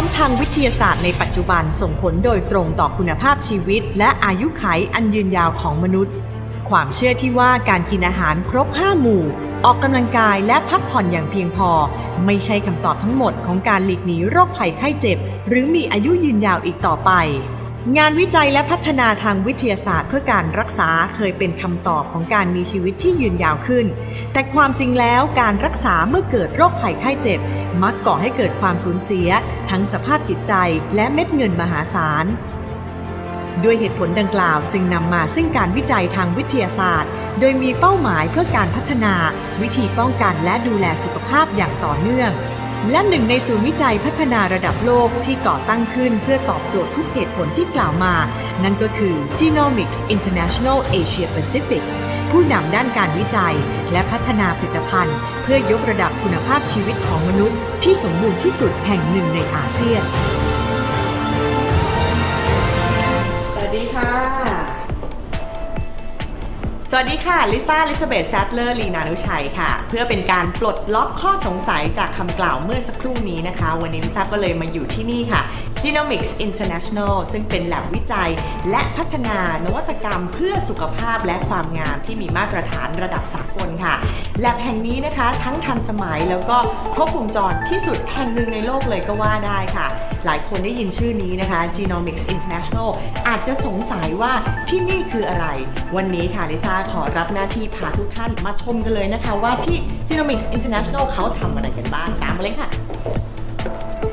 ล้ำทางวิทยาศาสตร์ในปัจจุบันส่งผลโดยตรงต่อคุณภาพชีวิต และอายุขัยอันยืนยาวของมนุษย์ ความเชื่อที่ว่าการกินอาหารครบ 5 หมู่ ออกกำลังกายและพักผ่อนอย่างเพียงพอ ไม่ใช่คำตอบทั้งหมดของการหลีกหนีโรคภัยไข้เจ็บ หรือมีอายุยืนยาวอีกต่อไป งานวิจัยและพัฒนาทางวิทยาศาสตร์เพื่อการรักษาเคยเป็นคำตอบของการมีชีวิตที่ยืนยาวขึ้น แต่ความจริงแล้วการรักษาเมื่อเกิดโรคภัยไข้เจ็บ มักก่อให้เกิดความสูญเสีย ทั้งสภาพจิตใจและเม็ดเงินมหาศาล ด้วยเหตุผลดังกล่าวจึงนำมาซึ่งการวิจัยทางวิทยาศาสตร์ โดยมีเป้าหมายเพื่อการพัฒนา วิธีป้องกันและดูแลสุขภาพอย่างต่อเนื่อง และหนึ่งในศูนย์วิจัยพัฒนาระดับโลกที่ก่อตั้งขึ้นเพื่อตอบโจทย์ทุกเหตุผลที่กล่าวมา นั่นก็คือ Genomics International Asia Pacific ผู้นำด้านการวิจัย และพัฒนาผลิตภัณฑ์ เพื่อยกระดับคุณภาพชีวิตของมนุษย์ ที่สมบูรณ์ที่สุดแห่งหนึ่งในอาเซียน สวัสดีค่ะ สวัสดีค่ะ ลิซ่า ลิซาเบธแซตเลอร์ ลีนานุชัยค่ะ เพื่อเป็นการปลดล็อกข้อสงสัยจากคำกล่าวเมื่อสักครู่นี้นะคะ วันนี้ลิซ่าก็เลยมาอยู่ที่นี่ค่ะ Genomics International ซึ่งเป็นแลบวิจัย และพัฒนานวัตกรรมเพื่อสุขภาพและความงามที่มีมาตรฐานระดับสากลค่ะแลบแห่งนี้นะคะ ทั้งทันสมัยแล้วก็ครบวงจรที่สุดแห่งหนึ่งในโลกเลยก็ว่าได้ค่ะ หลายคนได้ยินชื่อนี้นะคะ Genomics International อาจจะสงสัยว่าที่นี่คืออะไร วันนี้ค่ะลิซ่าขอรับหน้าที่พาทุกท่านมาชมกันเลยนะคะ ว่าที่ Genomics International เขาทำอะไรกันบ้างตามมาเลยค่ะ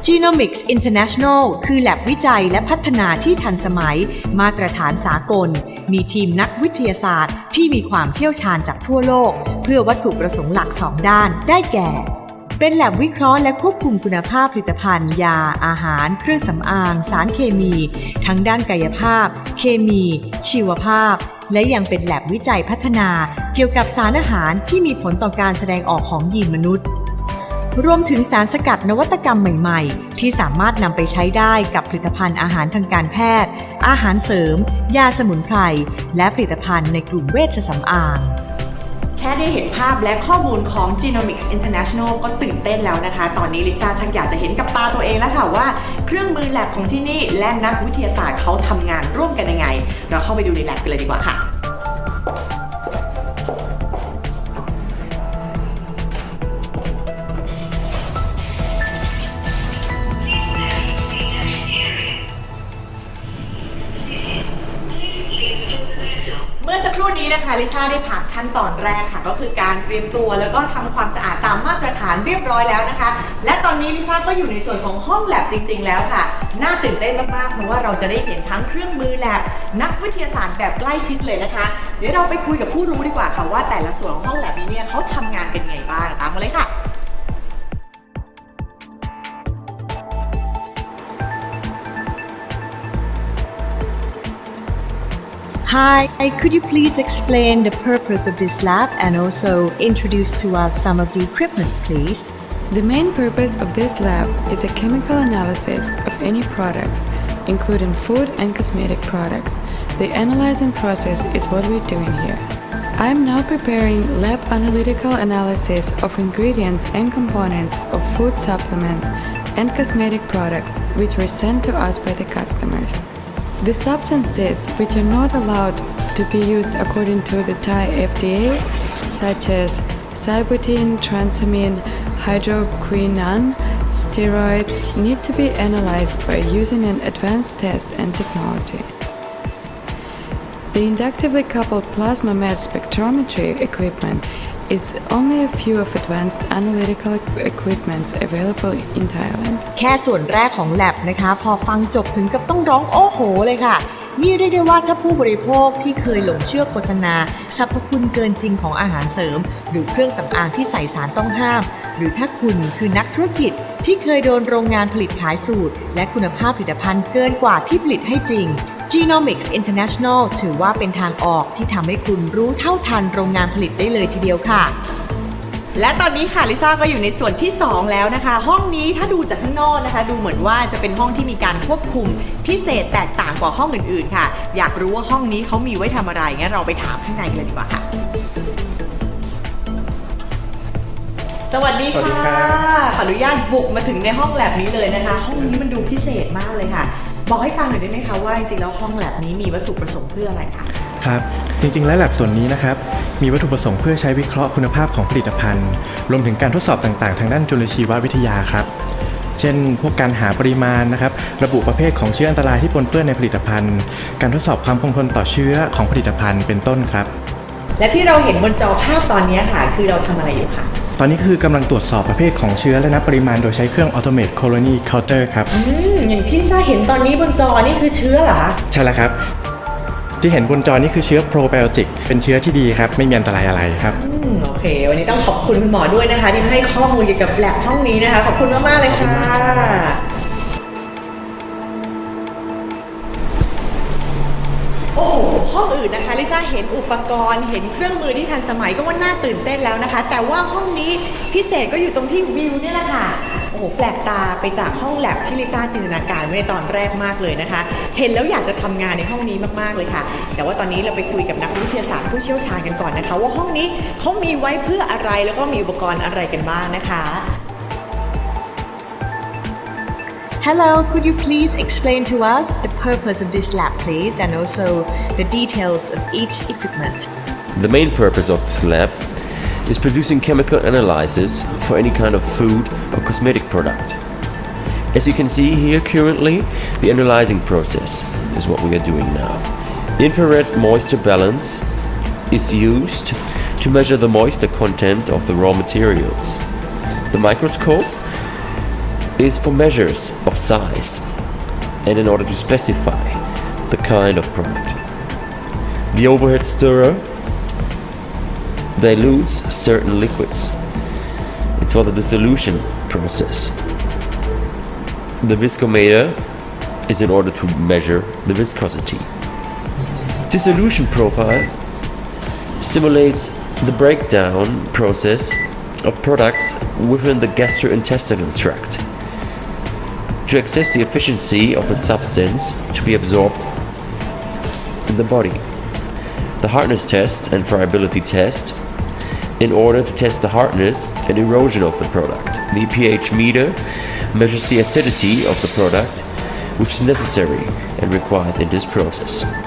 Genomics International คือแลบวิจัยและพัฒนาที่ทันสมัย มาตรฐานสากล มีทีมนักวิทยาศาสตร์ ที่มีความเชี่ยวชาญจากทั่วโลก เพื่อวัตถุประสงค์หลัก 2 ด้าน ได้แก่ เป็นแลบวิเคราะห์และควบคุมคุณภาพผลิตภัณฑ์ ยา อาหาร เครื่องสำอาง สารเคมี ทั้งด้านกายภาพ เคมี ชีวภาพ และยังเป็นแลบวิจัยพัฒนาเกี่ยวกับสารอาหารที่มีผลต่อการแสดงออกของยีนมนุษย์ รวมถึงสารสกัดนวัตกรรมใหม่ๆ ที่สามารถนำไปใช้ได้กับผลิตภัณฑ์อาหารทางการแพทย์ อาหารเสริม ยาสมุนไพร และผลิตภัณฑ์ในกลุ่มเวชสำอาง ค่ได้เห็นภาพและข้อมูลของ Genomics International ก็ตื่นเต้นแล้วนะคะ ตอนนี้ลิซ่าชักอยากจะเห็นกับตาตัวเองแล้วค่ะว่า เครื่องมือแลบของที่นี่และนักวิทยาศาสตร์เขาทำงานร่วมกันยังไง เราเข้าไปดูในแลบกันเลยดีกว่าค่ะ นี้นะคะลิซ่าได้ผ่านขั้นตอนแรกค่ะ ก็คือการเตรียมตัวแล้วก็ทำความสะอาดตามมาตรฐานเรียบร้อยแล้วนะคะ และตอนนี้ลิซ่าก็อยู่ในส่วนของห้องแลบจริง ๆ แล้วค่ะ น่าตื่นเต้นมากๆเพราะว่าเราจะได้เห็นทั้งเครื่องมือแลบนักวิทยาศาสตร์แบบใกล้ชิดเลยนะคะ เดี๋ยวเราไปคุยกับผู้รู้ดีกว่าค่ะว่าแต่ละส่วนของห้องแลบนี้เนี่ยเขาทำงานกันยังไงบ้างตามมาเลยค่ะ Hi, could you please explain the purpose of this lab and also introduce to us some of the equipment, please? The main purpose of this lab is a chemical analysis of any products, including food and cosmetic products. The analyzing process is what we're doing here. I am now preparing lab analytical analysis of ingredients and components of food supplements and cosmetic products which were sent to us by the customers. The substances which are not allowed to be used according to the Thai FDA, such as cybutene, transamine, hydroquinone, steroids, need to be analyzed by using an advanced test and technology. The inductively coupled plasma mass spectrometry equipment is only a few of advanced analytical equipments available in Thailand. แค่ส่วนแรกของ lab นะคะ พอฟังจบถึงกับต้องร้องโอ้โหเลยค่ะ นี่เรียกได้ว่าถ้าผู้บริโภคที่เคยหลงเชื่อโฆษณาสรรพคุณเกินจริงของอาหารเสริม หรือเครื่องสำอางที่ใส่สารต้องห้าม หรือถ้าคุณคือนักธุรกิจที่เคยโดนโรงงานผลิตขายสูตร และคุณภาพผลิตภัณฑ์เกินกว่าที่ผลิตให้จริง Genomics International ถือว่าเป็นทางออกที่ทำให้คุณรู้เท่าทันโรงงานผลิตได้เลยทีเดียวค่ะ และตอนนี้ค่ะลิซ่าก็อยู่ในส่วนที่ 2 แล้วนะคะ ห้องนี้ถ้าดูจากข้างนอกนะคะ ดูเหมือนว่าจะเป็นห้องที่มีการควบคุมพิเศษแตกต่างกว่าห้องอื่นๆ ค่ะ อยากรู้ว่าห้องนี้เขามีไว้ทำอะไรงั้นเราไปถามข้างในกันเลยดีกว่าค่ะสสวัสดีสวัสดีค่ะครับ ขออนุญาตบุกมาถึงในห้องแลบนี้เลยนะคะ ห้องนี้มันดูพิเศษมากเลยค่ะ บอกให้ฟังหน่อยได้ไหมคะว่าจริงๆแล้วห้องแลบนี้มีวัตถุประสงค์เพื่ออะไรคะครับจริงๆ แล้วแลบส่วนนี้นะครับมีวัตถุประสงค์เพื่อใช้วิเคราะห์คุณภาพของผลิตภัณฑ์ รวมถึงการทดสอบต่างๆ ทางด้านจุลชีววิทยาครับ เช่น พวกการหาปริมาณนะครับระบุประเภทของเชื้ออันตรายที่ปนเปื้อนในผลิตภัณฑ์ การทดสอบความคงทนต่อเชื้อของผลิตภัณฑ์เป็นต้นครับ และที่เราเห็นบนจอภาพตอนนี้ค่ะ คือเราทำอะไรอยู่คะ ตอนนี้คือกำลังตรวจสอบประเภทของเชื้อและนับปริมาณโดยใช้เครื่อง Automate Colony Counter ครับอืมอย่างที่ซ่าเห็นตอนนี้บนจอนี่คือเชื้อเหรอคะใช่แล้วครับ ที่เห็นบนจอนี้คือเชื้อโปรไบโอติกเป็นเชื้อที่ดีครับ ไม่มีอันตรายอะไรครับ อืมโอเค วันนี้ต้องขอบคุณคุณหมอด้วยนะคะ ที่มาให้ข้อมูลเกี่ยวกับแลบห้องนี้นะคะ ขอบคุณมากๆเลยค่ะ นะคะลิซ่าเห็นอุปกรณ์เห็นเครื่องมือที่ทันสมัยก็ว่าน่าตื่นเต้นแล้วนะคะ แต่ว่าห้องนี้พิเศษก็อยู่ตรงที่วิวเนี่ยแหละค่ะโอ้โหแปลกตาไปจากห้องแลบที่ลิซ่าจินตนาการไว้ในตอนแรกมากเลยนะคะ เห็นแล้วอยากจะทำงานในห้องนี้มากๆเลยค่ะ แต่ว่าตอนนี้เราไปคุยกับนักวิทยาศาสตร์ผู้เชี่ยวชาญกันก่อนนะคะ ว่าห้องนี้เขามีไว้เพื่ออะไรแล้วก็มีอุปกรณ์อะไรกันบ้างนะคะ Hello, could you please explain to us the purpose of this lab, please, and also the details of each equipment? The main purpose of this lab is producing chemical analysis for any kind of food or cosmetic product. As you can see here currently, the analyzing process is what we are doing now. Infrared moisture balance is used to measure the moisture content of the raw materials. The microscope is for measures of size and in order to specify the kind of product. The overhead stirrer dilutes certain liquids. It's for the dissolution process. The viscometer is in order to measure the viscosity. Dissolution profile stimulates the breakdown process of products within the gastrointestinal tract to assess the efficiency of a substance to be absorbed in the body. The hardness test and friability test in order to test the hardness and erosion of the product. The pH meter measures the acidity of the product, which is necessary and required in this process.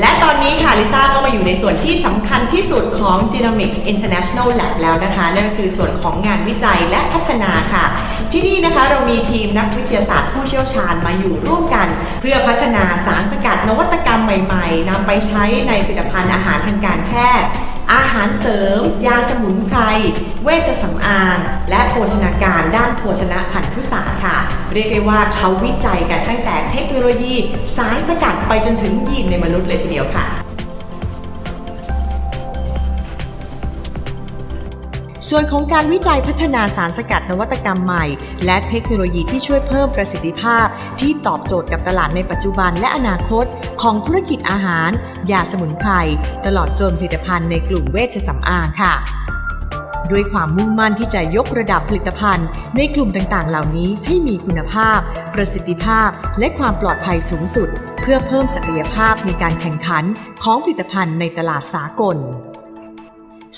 และตอนนี้ค่ะลิซ่าก็มาอยู่ในส่วนที่สำคัญที่สุดของ Genomics International Lab แล้วนะคะนั่นก็คือส่วนของงานวิจัยและพัฒนาค่ะ ที่นี่นะคะเรามีทีมนักวิทยาศาสตร์ผู้เชี่ยวชาญมาอยู่ร่วมกัน เพื่อพัฒนาสารสกัดนวัตกรรมใหม่ ๆนำไปใช้ในผลิตภัณฑ์อาหารทางการแพทย์ อาหารเสริม ยาสมุนไพร เวชสำอาง และโภชนาการด้านโภชนะพันธุศาสตร์ค่ะ เรียกได้ว่าเขาวิจัยกันตั้งแต่เทคโนโลยี สารสกัดไปจนถึงยีนในมนุษย์เลยทีเดียวค่ะ ส่วนของการวิจัยพัฒนาสารสกัดนวัตกรรมใหม่ และเทคโนโลยีที่ช่วยเพิ่มประสิทธิภาพ ที่ตอบโจทย์กับตลาดในปัจจุบันและอนาคต ของธุรกิจอาหาร ยาสมุนไพรตลอดจนผลิตภัณฑ์ในกลุ่มเวชสำอางค่ะด้วยความมุ่งมั่นที่จะยกระดับผลิตภัณฑ์ ในกลุ่มต่างๆ เหล่านี้ให้มีคุณภาพ ประสิทธิภาพ และความปลอดภัยสูงสุด เพื่อเพิ่มศักยภาพในการแข่งขันของผลิตภัณฑ์ในตลาดสากล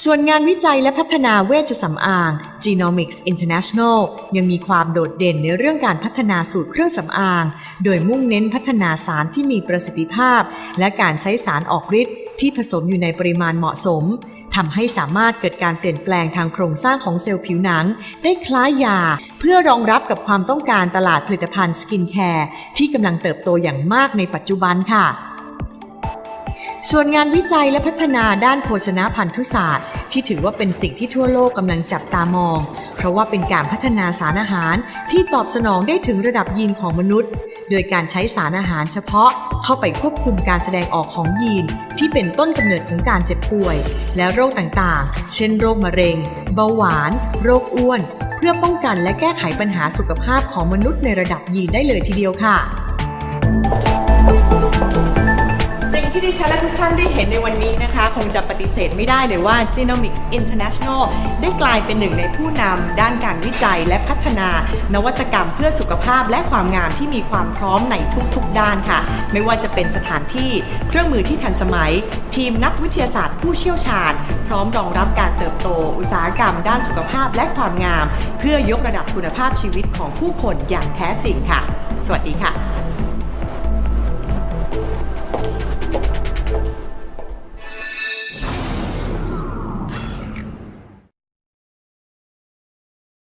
ส่วนงานวิจัยและพัฒนาเวชสำอาง Genomics International ยังมีความโดดเด่นในเรื่องการพัฒนาสูตรเครื่องสำอาง โดยมุ่งเน้นพัฒนาสารที่มีประสิทธิภาพ และการใช้สารออกฤทธิ์ที่ผสมอยู่ในปริมาณเหมาะสมทำให้สามารถเกิดการเปลี่ยนแปลงทางโครงสร้างของเซลล์ผิวหนัง ได้คล้ายยา เพื่อรองรับกับความต้องการตลาดผลิตภัณฑ์สกินแคร์ที่กำลังเติบโตอย่างมากในปัจจุบันค่ะ ส่วนงานวิจัยและพัฒนาด้านโภชนาพันธุศาสตร์ ที่ถือว่าเป็นสิ่งที่ทั่วโลกกำลังจับตามอง เพราะว่าเป็นการพัฒนาสารอาหารที่ตอบสนองได้ถึงระดับยีนของมนุษย์ โดยการใช้สารอาหารเฉพาะเข้าไปควบคุมการแสดงออกของยีน ที่เป็นต้นกำเนิดของการเจ็บป่วย และโรคต่างๆ เช่นโรคมะเร็ง เบาหวาน โรคอ้วน เพื่อป้องกันและแก้ไขปัญหาสุขภาพของมนุษย์ในระดับยีนได้เลยทีเดียวค่ะ ที่ดิฉันและทุกท่านได้เห็นในวันนี้นะคะ คงจะปฏิเสธไม่ได้เลยว่า Genomics International ได้กลายเป็นหนึ่งในผู้นำด้านการวิจัยและพัฒนา นวัตกรรมเพื่อสุขภาพและความงามที่มีความพร้อมในทุกๆ ด้านค่ะ ไม่ว่าจะเป็นสถานที่เครื่องมือที่ทันสมัย ทีมนักวิทยาศาสตร์ผู้เชี่ยวชาญ พร้อมรองรับการเติบโต อุตสาหกรรม ด้านสุขภาพและความงาม เพื่อยกระดับคุณภาพชีวิตของผู้คนอย่างแท้จริงค่ะ สวัสดีค่ะ